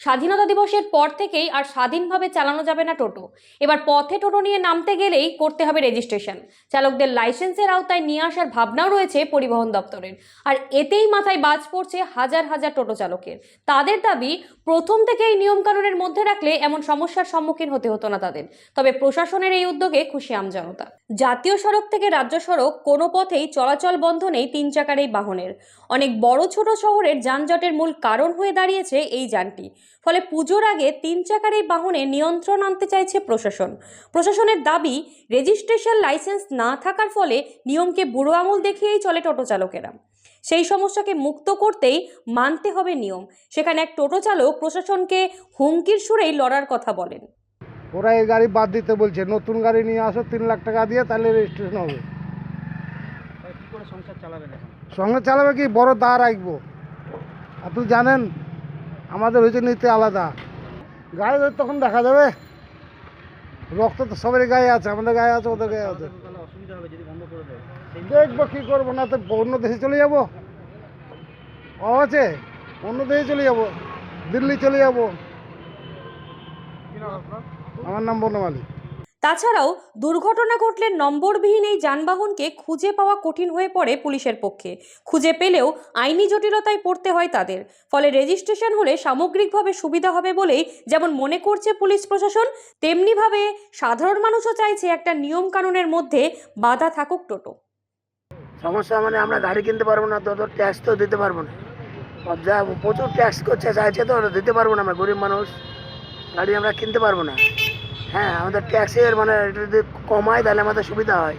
স্বাধীনতা দিবসের পর থেকেই আর স্বাধীনভাবে চালানো যাবে না টোটো। এবার পথে টোটো নিয়ে নামতে গেলেই করতে হবে রেজিস্ট্রেশন চালকদের লাইসেন্সের আওতায় নিয়ে আসার ভাবনাও রয়েছে পরিবহন দপ্তরের। আর এতেই মাথায় বাজ পড়ছে হাজার হাজার টোটো চালকের। তাদের দাবি, প্রথম থেকে এই নিয়মকানুনের মধ্যে রাখলে এমন সমস্যার সম্মুখীন হতে হতো না তাদের। তবে প্রশাসনের এই উদ্যোগে খুশি আমজনতা জাতীয় সড়ক থেকে রাজ্য সড়ক কোনো পথেই চলাচল বন্ধ নেই তিন চাকার এই বাহনের। অনেক বড় ছোট শহরের যানজটের মূল কারণ হয়ে দাঁড়িয়েছে এই যানটি। ফলে পুজোর আগে তিন চাকার এই বাহনে নিয়ন্ত্রণ আনতে চাইছে প্রশাসন। প্রশাসনের দাবি রেজিস্ট্রেশন লাইসেন্স না থাকার ফলে নিয়মকে বুড়ো আঙুল দেখিয়েই চলে টোটো চালকেরা। সেই সমস্যাকে মুক্ত করতেই মানতে হবে নিয়ম। সেখানে এক টোটো চালক প্রশাসনকে হুমকির সুরেই লড়ার কথা বলেন। ওরা এই গাড়ি বাদ দিতে বলছে নতুন গাড়ি নিয়ে আসো তিন লাখ টাকা দিয়ে তাহলে রেজিস্ট্রেশন হবে। সংসার সঙ্গে চালাবে কি? বড় দা রাখব। আপনি জানেন আমাদের হয়েছে নিতে আলাদা। গায়ে তখন দেখা যাবে। রক্ত তো সবারই গায়ে আছে আমাদের গায়ে আছে ওদের গায়ে আছে। দেখব কী করব না তো অন্য দেশে চলে যাব। ও আছে অন্য দেশে চলে যাব দিল্লি চলে যাব। আমার নাম বনমালী। তাছাড়াও দুর্ঘটনা ঘটলে নম্বরবিহীন এই যানবাহনকে খুঁজে পাওয়া কঠিন হয়ে পড়ে পুলিশের পক্ষে। খুঁজে পেলেও আইনি জটিলতায় পড়তে হয় তাদের। ফলে রেজিস্ট্রেশন হলে সামগ্রিকভাবে সুবিধা হবে বলেই যেমন মনে করছে পুলিশ প্রশাসন, তেমনিভাবে সাধারণ মানুষও চাইছে একটা নিয়ম কানুনের মধ্যে বাধা থাকুক টোটো। সমস্যা মানে আমরা গাড়ি কিনতে পারব না, তো ট্যাক্স তো দিতে পারব না। যা প্রচুর ট্যাক্স করছে, চাইছে তো দিতে পারব না, আমরা গরিব মানুষ, গাড়ি আমরা কিনতে পারব না। হ্যাঁ আমাদের ট্যাক্সের মানে যদি কমায় তাহলে আমাদের সুবিধা হয়।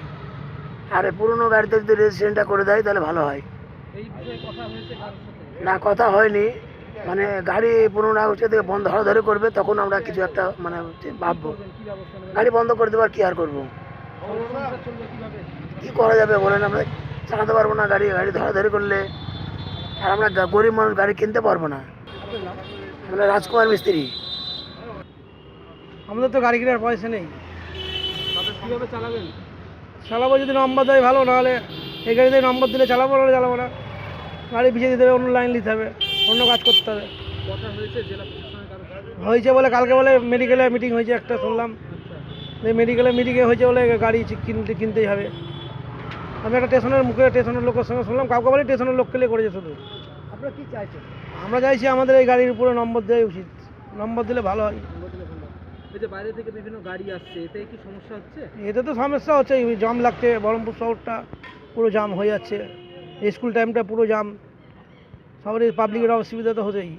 আর পুরোনো গাড়িতে যদি রেজিস্ট্রেশনটা করে দেয় তাহলে ভালো হয়। না কথা হয়নি। মানে গাড়ি পুরোনো হচ্ছে থেকে বন্ধ ধরে করবে তখন আমরা কিছু একটা মানে ভাববো। গাড়ি বন্ধ করে দেবার কি আর করব? কি করা যাবে বলেন আমরা? চালাতে পারব না গাড়ি গাড়ি ধরাধরি করলে। আর আমরা গরিব মানুষ গাড়ি কিনতে পারব না। আমরা রাজকুমার মিস্ত্রি। আমাদের তো গাড়ি কেনার পয়সা নেই। কীভাবে চালাবেন? চালাবো যদি নম্বর দেয় ভালো নাহলে এই গাড়িতে নম্বর দিলে চালাবো নাহলে চালাবো না। গাড়ি পিছিয়ে দিতে হবে অন্য লাইন নিতে হবে অন্য কাজ করতে হবে। হয়েছে বলে কালকে বলে মেডিকেলে মিটিং হয়েছে একটা শুনলাম। আচ্ছা। মেডিকেলে মিটিংয়ে হয়েছে বলে গাড়ি কিনতে কিনতেই হবে। আমি একটা স্টেশনের মুখে স্টেশনের লোকের সঙ্গে শুনলাম কাউকে বলে স্টেশনের লোক নিয়ে করেছে শুধু। আপনারা কি চাইছেন? আমরা চাইছি আমাদের এই গাড়ির উপরে নম্বর দেওয়া উচিত। নম্বর দিলে ভালো হয়। এই বাইরে থেকে বিভিন্ন গাড়ি আসছে কি সমস্যা হচ্ছে? এতে তো সমস্যা জাম লাগছে, বহরমপুর শহরটা পুরো জাম হয়ে যাচ্ছে স্কুল টাইমটা পুরো জাম, সবারই পাবলিকের অসুবিধা তো হচ্ছেই